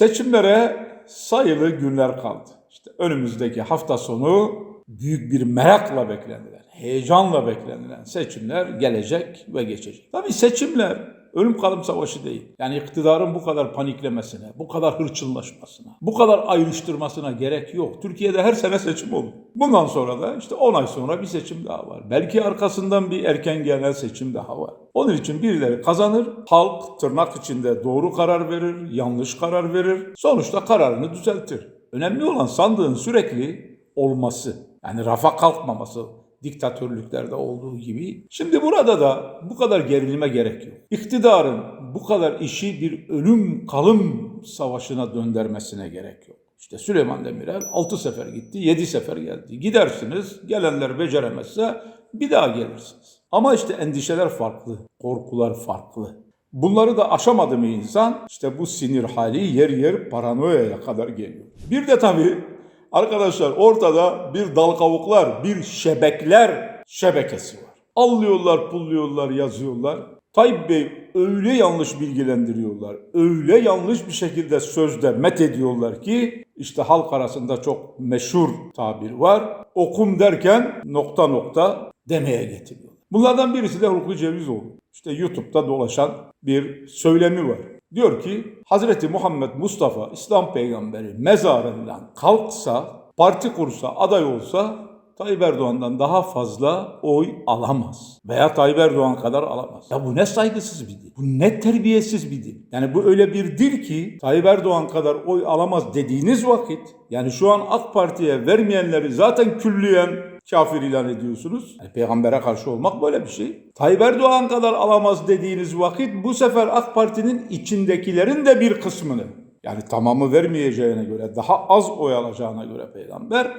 Seçimlere sayılı günler kaldı. İşte önümüzdeki hafta sonu büyük bir merakla beklenilen, heyecanla beklenilen seçimler gelecek ve geçecek. Tabii seçimler ölüm kalım savaşı değil. Yani iktidarın bu kadar paniklemesine, bu kadar hırçınlaşmasına, bu kadar ayrıştırmasına gerek yok. Türkiye'de her sene seçim olur. Bundan sonra da işte 10 ay sonra bir seçim daha var. Belki arkasından bir erken genel seçim daha var. Onun için birileri kazanır, halk tırnak içinde doğru karar verir, yanlış karar verir. Sonuçta kararını düzeltir. Önemli olan sandığın sürekli olması. Yani rafa kalkmaması diktatörlüklerde olduğu gibi. Şimdi burada da bu kadar gerilime gerek yok. İktidarın bu kadar işi bir ölüm kalım savaşına döndürmesine gerek yok. İşte Süleyman Demirel 6 sefer gitti, 7 sefer geldi. Gidersiniz, gelenler beceremezse bir daha gelirsiniz. Ama işte endişeler farklı, korkular farklı. Bunları da aşamadı mı insan işte bu sinir hali yer yer paranoyaya kadar geliyor. Bir de tabii arkadaşlar ortada bir dal kavuklar, bir şebekler şebekesi var. Allıyorlar, pulluyorlar, yazıyorlar. Tayyip Bey öyle yanlış bilgilendiriyorlar, öyle yanlış bir şekilde sözde met ediyorlar ki işte halk arasında çok meşhur tabir var. Okum derken nokta nokta demeye getiriyor. Bunlardan birisi de Hulki Cevizoğlu. İşte YouTube'da dolaşan bir söylemi var. Diyor ki Hazreti Muhammed Mustafa İslam peygamberi mezarından kalksa, parti kursa, aday olsa Tayyip Erdoğan'dan daha fazla oy alamaz. Veya Tayyip Erdoğan kadar alamaz. Ya bu ne saygısız bir dil. Bu ne terbiyesiz bir dil. Yani bu öyle bir dil ki Tayyip Erdoğan kadar oy alamaz dediğiniz vakit yani şu an AK Parti'ye vermeyenleri zaten külliyen kafir ilan ediyorsunuz. Yani peygambere karşı olmak böyle bir şey. Tayyip Erdoğan kadar alamaz dediğiniz vakit bu sefer AK Parti'nin içindekilerin de bir kısmını yani tamamı vermeyeceğine göre daha az oy alacağına göre peygamber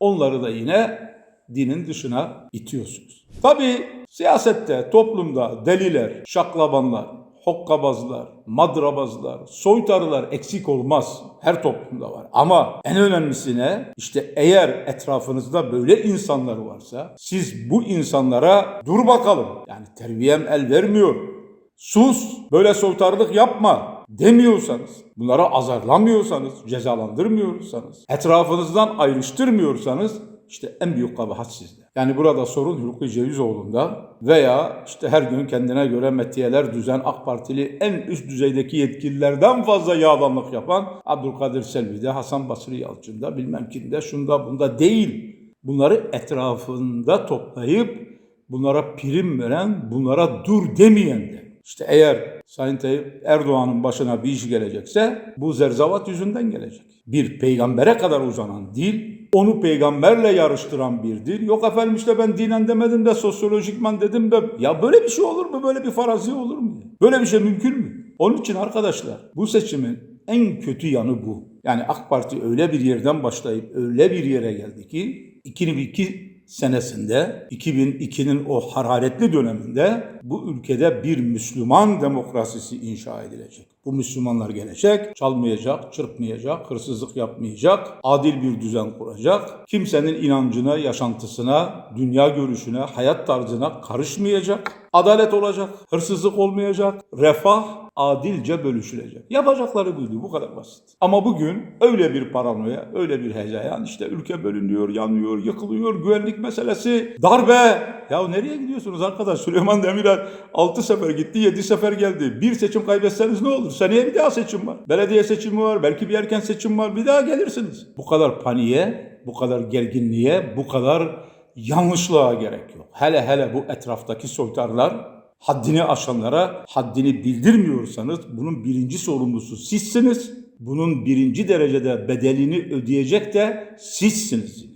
onları da yine dinin dışına itiyorsunuz. Tabii siyasette, toplumda deliler, şaklabanlar, hokkabazlar, madrabazlar, soytarılar eksik olmaz. Her toplumda var. Ama en önemlisi ne? İşte eğer etrafınızda böyle insanlar varsa siz bu insanlara dur bakalım. Yani terbiyem el vermiyor. Sus, böyle soytarılık yapma demiyorsanız, bunlara azarlamıyorsanız, cezalandırmıyorsanız, etrafınızdan ayrıştırmıyorsanız işte en büyük kabahat sizde. Yani burada sorun Hulki Cevizoğlu'nda veya işte her gün kendine göre metiyeler düzen AK Partili en üst düzeydeki yetkililerden fazla yağdanlık yapan Abdülkadir Selvi'de, Hasan Basri Yalçın'da, bilmem kimde, şunda bunda değil. Bunları etrafında toplayıp bunlara prim veren, bunlara dur demeyen de. İşte eğer Sayın Tayyip Erdoğan'ın başına bir iş gelecekse bu zerzavat yüzünden gelecek. Bir peygambere kadar uzanan dil, onu peygamberle yarıştıran bir dil. Yok efendim işte ben dinen demedim de sosyolojikman dedim de. Ya böyle bir şey olur mu? Böyle bir farazi olur mu? Böyle bir şey mümkün mü? Onun için arkadaşlar bu seçimin en kötü yanı bu. Yani AK Parti öyle bir yerden başlayıp öyle bir yere geldi ki 2002 senesinde 2002'nin o hararetli döneminde bu ülkede bir Müslüman demokrasisi inşa edilecek. Bu Müslümanlar gelecek, çalmayacak, çırpmayacak, hırsızlık yapmayacak, adil bir düzen kuracak. Kimsenin inancına, yaşantısına, dünya görüşüne, hayat tarzına karışmayacak. Adalet olacak, hırsızlık olmayacak, refah adilce bölüşülecek. Yapacakları buydu, bu kadar basit. Ama bugün öyle bir paranoya, öyle bir hezeyan, işte ülke bölünüyor, yanıyor, yıkılıyor, güvenlik meselesi, darbe. Ya nereye gidiyorsunuz arkadaş? Süleyman Demirel 6 sefer gitti, 7 sefer geldi. Bir seçim kaybetseniz ne olur? Seneye bir daha seçim var. Belediye seçimi var, belki bir erken seçim var, bir daha gelirsiniz. Bu kadar paniğe, bu kadar gerginliğe, bu kadar yanlışlığa gerek yok. Hele hele bu etraftaki soytarlar haddini aşanlara haddini bildirmiyorsanız bunun birinci sorumlusu sizsiniz. Bunun birinci derecede bedelini ödeyecek de sizsiniz.